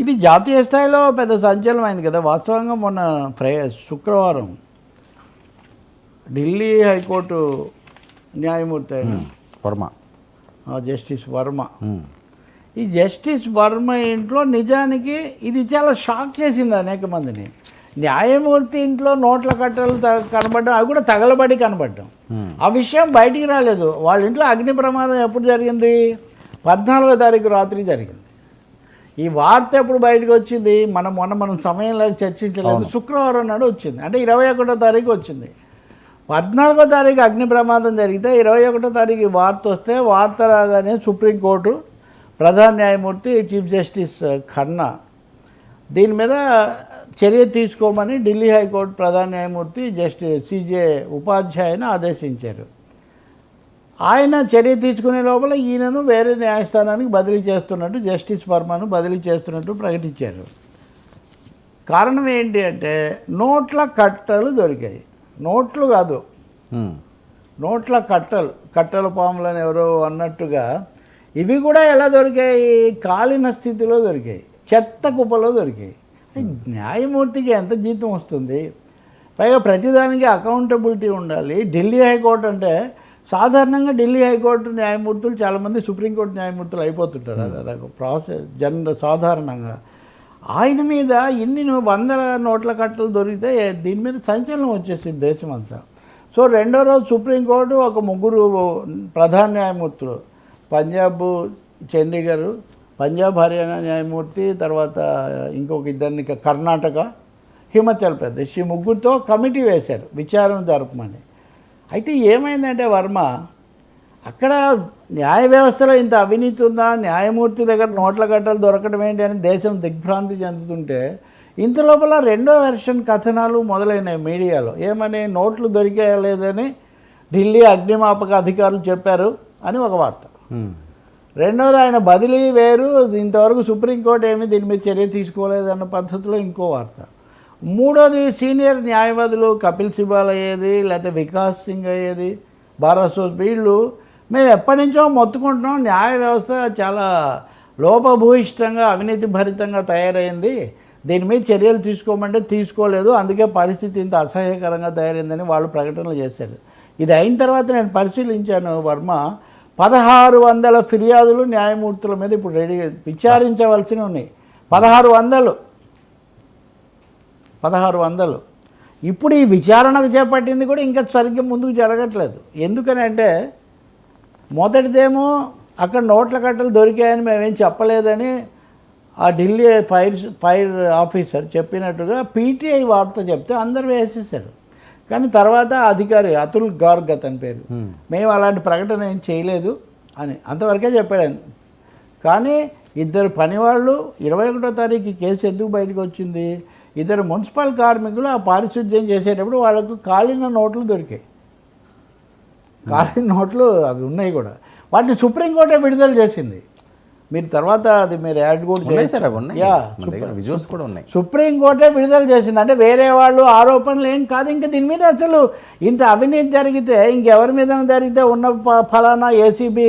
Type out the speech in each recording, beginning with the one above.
ఇది జాతీయ స్థాయిలో పెద్ద సంచలనమైంది కదా. వాస్తవంగా మొన్న ఫ్రై శుక్రవారం ఢిల్లీ హైకోర్టు న్యాయమూర్తి అయిన వర్మ. ఆ, జస్టిస్ వర్మ. ఈ జస్టిస్ వర్మ ఇంట్లో నిజానికి ఇది చాలా షాక్ చేసింది అనేక మందిని. న్యాయమూర్తి ఇంట్లో నోట్ల కట్టలు కనబడడం అవి కూడా తగలబడి కనబడడం. ఉమ్. ఆ విషయం బయటికి రాలేదు. వాళ్ళ ఇంట్లో అగ్ని ప్రమాదం ఎప్పుడు జరిగింది? పద్నాలుగో తారీఖు రాత్రి జరిగింది. ఈ వార్త ఎప్పుడు బయటకు వచ్చింది? మనం మొన్న మనం సమయంలో చర్చించలేదు. శుక్రవారం నాడు వచ్చింది. అంటే ఇరవై ఒకటో తారీఖు వచ్చింది. పద్నాలుగో తారీఖు అగ్ని ప్రమాదం జరిగితే ఇరవై ఒకటో తారీఖు ఈ వార్త వస్తే వార్త రాగానే సుప్రీంకోర్టు ప్రధాన న్యాయమూర్తి చీఫ్ జస్టిస్ ఖన్నా దీని మీద చర్య తీసుకోమని ఢిల్లీ హైకోర్టు ప్రధాన న్యాయమూర్తి జస్టిస్ సిజే ఉపాధ్యాయను ఆదేశించారు. ఆయన చర్య తీసుకునే లోపల ఈయనను వేరే న్యాయస్థానానికి బదిలీ చేస్తున్నట్టు జస్టిస్ వర్మను బదిలీ చేస్తున్నట్టు ప్రకటించారు. కారణం ఏంటి అంటే నోట్ల కట్టలు దొరికాయి. నోట్లు కాదు. నోట్ల కట్టలు కట్టల పాములని ఎవరో అన్నట్టుగా ఇవి కూడా ఎలా దొరికాయి? కాలిన స్థితిలో దొరికాయి. చెత్త కుప్పలో దొరికాయి. న్యాయమూర్తికి ఎంత జీతం వస్తుంది? పైగా ప్రతిదానికి అకౌంటబిలిటీ ఉండాలి. ఢిల్లీ హైకోర్టు అంటే సాధారణంగా ఢిల్లీ హైకోర్టు న్యాయమూర్తులు చాలామంది సుప్రీంకోర్టు న్యాయమూర్తులు అయిపోతుంటారు. అది అదొక ప్రాసెస్ జనరల్ సాధారణంగా. ఆయన మీద ఇన్ని వందల నోట్ల కట్టలు దొరికితే దీని మీద సంచలనం వచ్చేసింది దేశం అంతా. సో రెండో రోజు సుప్రీంకోర్టు ఒక ముగ్గురు ప్రధాన న్యాయమూర్తులు పంజాబ్ చండీగఢ్ పంజాబ్ హర్యానా న్యాయమూర్తి తర్వాత ఇంకొక ఇద్దరిని కర్ణాటక హిమాచల్ ప్రదేశ్ ఈ ముగ్గురితో కమిటీ వేశారు విచారణ జరపమని. అయితే ఏమైందంటే వర్మ అక్కడ న్యాయ వ్యవస్థలో ఇంత అవినీతి ఉందా? న్యాయమూర్తి దగ్గర నోట్ల గట్టలు దొరకడం ఏంటి అని దేశం దిగ్భ్రాంతి చెందుతుంటే ఇంత లోపల రెండో వెర్షన్ కథనాలు మొదలైనాయి మీడియాలో. ఏమని? నోట్లు దొరికేయలేదని ఢిల్లీ అగ్నిమాపక అధికారులు చెప్పారు అని ఒక వార్త. రెండోది ఆయన బదిలీ వేరు. ఇంతవరకు సుప్రీంకోర్టు ఏమీ దీని మీద చర్య తీసుకోలేదన్న పద్ధతిలో ఇంకో వార్త. మూడోది సీనియర్ న్యాయవాదులు కపిల్ సిబాల్ అయ్యేది లేకపోతే వికాస్ సింగ్ అయ్యేది భారత్ వీళ్ళు మేము ఎప్పటి నుంచో మొత్తుకుంటున్నాం. న్యాయ వ్యవస్థ చాలా లోపభూయిష్టంగా అవినీతి భరితంగా తయారైంది. దీని మీద చర్యలు తీసుకోమంటే తీసుకోలేదు. అందుకే పరిస్థితి ఇంత అసహ్యకరంగా తయారైందని వాళ్ళు ప్రకటనలు చేశారు. ఇది అయిన తర్వాత నేను పరిశీలించాను వర్మ. పదహారు వందల ఫిర్యాదులు న్యాయమూర్తుల మీద ఇప్పుడు రెడీ విచారించవలసినవి ఉన్నాయి. పదహారు వందలు. పదహారు వందలు. ఇప్పుడు ఈ విచారణకు చేపట్టింది కూడా ఇంకా సరిగ్గా ముందుకు జరగట్లేదు. ఎందుకని అంటే మొదటిదేమో అక్కడ నోట్ల కట్టలు దొరికాయని మేమేం చెప్పలేదని ఆ ఢిల్లీ ఫైర్ ఫైర్ ఆఫీసర్ చెప్పినట్టుగా పీటీఐ వార్త చెప్తే అందరూ వేసేసారు కానీ తర్వాత అధికారి అతుల్ గార్గ్ అతని పేరు. మేము అలాంటి ప్రకటన ఏం చేయలేదు అని అంతవరకే చెప్పాడు. కానీ ఇద్దరు పనివాళ్ళు ఇరవై ఒకటో తారీఖు కేసు ఎందుకు బయటకు వచ్చింది? ఇద్దరు మున్సిపల్ కార్మికులు ఆ పారిశుద్ధ్యం చేసేటప్పుడు వాళ్ళకు కాలిన నోట్లు దొరికాయి. కాలిన నోట్లు అవి ఉన్నాయి కూడా. వాటిని సుప్రీంకోర్టే విడుదల చేసింది. మీరు తర్వాత అది మీరు యాడ్ కూడా విజువల్స్ కూడా ఉన్నాయి. సుప్రీంకోర్టే విడుదల చేసింది. అంటే వేరే వాళ్ళు ఆరోపణలు ఏం కాదు. ఇంకా దీని మీద అసలు ఇంత అవినీతి జరిగితే ఇంకెవరి మీద జరిగితే ఉన్న ఫలానా ఏసీబీ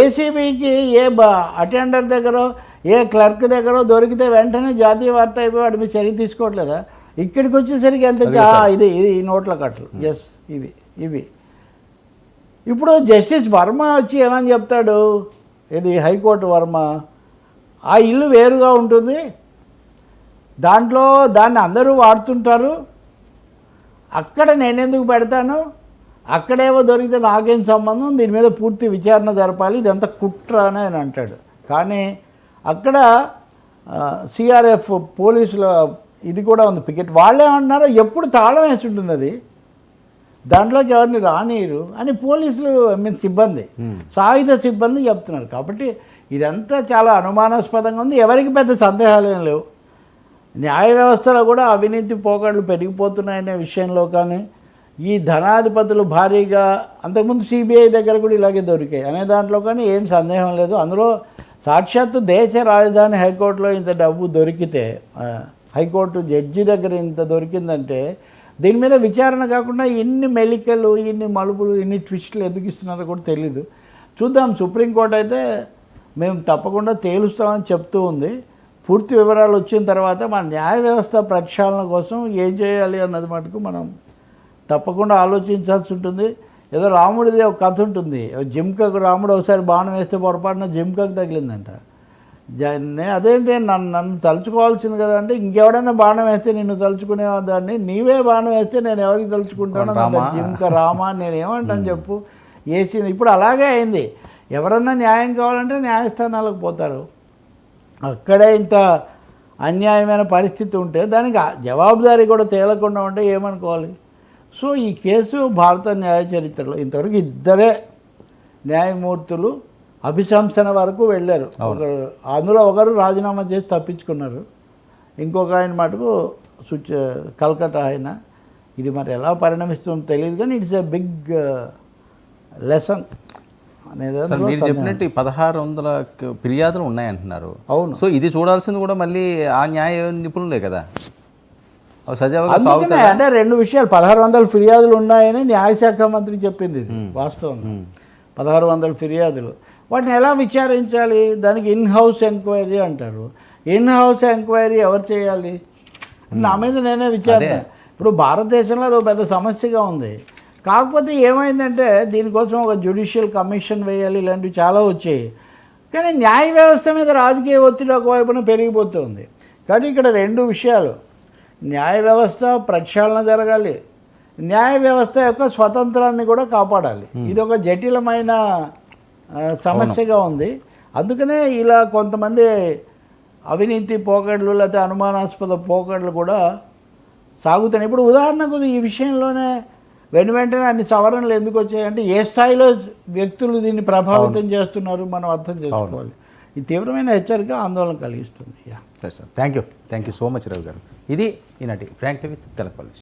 ఏసీబీకి ఏ బ అటెండర్ దగ్గర ఏ క్లర్క్ దగ్గర దొరికితే వెంటనే జాతీయ వార్త అయిపోయి వాడి మీద చర్య తీసుకోవట్లేదా? ఇక్కడికి వచ్చేసరికి ఎంత. ఇది ఇది ఈ నోట్ల కట్టలు. ఎస్ ఇవి ఇవి. ఇప్పుడు జస్టిస్ వర్మ వచ్చి ఏమని చెప్తాడు? ఇది హైకోర్టు వర్మ. ఆ ఇల్లు వేరుగా ఉంటుంది. దాంట్లో దాన్ని అందరూ వాడుతుంటారు. అక్కడ నేనెందుకు పెడతాను? అక్కడేవో దొరికితే నాకేం సంబంధం? దీని మీద పూర్తి విచారణ జరపాలి. ఇదంతా కుట్ర అని ఆయన అంటాడు. కానీ అక్కడ సిఆర్ఎఫ్ పోలీసుల ఇది కూడా ఉంది. పికెట్ వాళ్ళే అంటున్నారు ఎప్పుడు తాళం వేసి ఉంటుంది అది. దాంట్లోకి ఎవరిని రానియరు అని పోలీసులు ఐ మీన్ సిబ్బంది. సాయుధ సిబ్బంది చెప్తున్నారు. కాబట్టి ఇదంతా చాలా అనుమానాస్పదంగా ఉంది. ఎవరికి పెద్ద సందేహాలు ఏం లేవు. న్యాయ వ్యవస్థలో కూడా అవినీతి పోకడలు పెరిగిపోతున్నాయనే విషయంలో కానీ ఈ ధనాధిపతులు భారీగా అంతకుముందు సిబిఐ దగ్గర కూడా ఇలాగే దొరికాయి. అనే దాంట్లో కానీ ఏం సందేహం లేదు. అందులో సాక్షాత్తు దేశ రాజధాని హైకోర్టులో ఇంత డబ్బు దొరికితే హైకోర్టు జడ్జి దగ్గర ఇంత దొరికిందంటే దీని మీద విచారణ కాకుండా ఇన్ని మెలికలు ఇన్ని మలుపులు ఇన్ని ట్విస్టులు ఎందుకు ఇస్తున్నారో కూడా తెలీదు. చూద్దాం సుప్రీంకోర్టు అయితే మేము తప్పకుండా తేలుస్తామని చెప్తూ ఉంది. పూర్తి వివరాలు వచ్చిన తర్వాత మన న్యాయ వ్యవస్థ ప్రక్షాళన కోసం ఏం చేయాలి అన్నది మటుకు మనం తప్పకుండా ఆలోచించాల్సి ఉంటుంది. ఏదో రాముడిది ఒక కథ ఉంటుంది. జిమ్కకు రాముడు ఒకసారి బాణం వేస్తే పొరపాటున జిమ్కకు తగిలిందంట. అదేంటి నన్ను నన్ను తలుచుకోవాల్సింది కదా అంటే ఇంకెవడైనా బాణం వేస్తే నిన్ను తలుచుకునే దాన్ని నీవే బాణం వేస్తే నేను ఎవరికి తలుచుకుంటానో. జిమ్క రామా నేను ఏమంటాను చెప్పు. వేసింది ఇప్పుడు అలాగే అయింది. ఎవరన్నా న్యాయం కావాలంటే న్యాయస్థానాలకు పోతారు. అక్కడే ఇంత అన్యాయమైన పరిస్థితి ఉంటే దానికి జవాబుదారీ కూడా తేలకుండా ఉంటే ఏమనుకోవాలి? సో ఈ కేసు భారత న్యాయ చరిత్రలో ఇంతవరకు ఇద్దరే న్యాయమూర్తులు అభిశంసన వరకు వెళ్ళారు. ఒకరు అందులో ఒకరు రాజీనామా చేసి తప్పించుకున్నారు. ఇంకొక ఆయన మటుకు సుచ కల్కటా ఆయన. ఇది మరి ఎలా పరిణమిస్తుందో తెలియదు కానీ ఇట్స్ ఎ బిగ్ లెసన్ మీరు. చెప్పినట్టు ఈ పదహారు వందల ఫిర్యాదులు ఉన్నాయంటున్నారు. అవును. సో ఇది చూడాల్సింది కూడా మళ్ళీ ఆ న్యాయ నిపుణులే కదా. సజావుగా అందుకనే సాగుతాయి అంటే రెండు విషయాలు. పదహారు వందల ఫిర్యాదులు ఉన్నాయని న్యాయశాఖ మంత్రి చెప్పింది ఇది వాస్తవం పదహారు వందల ఫిర్యాదులు. వాటిని ఎలా విచారించాలి? దానికి ఇన్ హౌస్ ఎంక్వైరీ అంటారు. ఇన్ హౌస్ ఎంక్వైరీ ఎవరు చేయాలి? నా మీద నేనే విచారణ. ఇప్పుడు భారతదేశంలో అది పెద్ద సమస్యగా ఉంది. కాకపోతే ఏమైందంటే దీనికోసం ఒక జ్యుడిషియల్ కమిషన్ వేయాలి ఇలాంటివి చాలా వచ్చాయి. కానీ న్యాయ వ్యవస్థ మీద రాజకీయ ఒత్తిడి ఒకవైపున పెరిగిపోతుంది. కాబట్టి ఇక్కడ రెండు విషయాలు. న్యాయ వ్యవస్థ ప్రక్షాళన జరగాలి. న్యాయ వ్యవస్థ యొక్క స్వతంత్రాన్ని కూడా కాపాడాలి. ఇది ఒక జటిలమైన సమస్యగా ఉంది. అందుకనే ఇలా కొంతమంది అవినీతి పోకడలు లేకపోతే అనుమానాస్పద పోకడలు కూడా సాగుతున్నాయి. ఇప్పుడు ఉదాహరణకు ఈ విషయంలోనే వెను వెంటనే అన్ని సవరణలు ఎందుకు వచ్చాయంటే ఏ స్థాయిలో వ్యక్తులు దీన్ని ప్రభావితం చేస్తున్నారు మనం అర్థం చేసుకోవాలి. ఇది తీవ్రమైన హెచ్చరిక ఆందోళన కలిగిస్తుంది యా సరే sir thank you thank you so much Ravi గారు. ఇది ఈనాటి ఫ్రాంక్ విత్ తెలపల్లి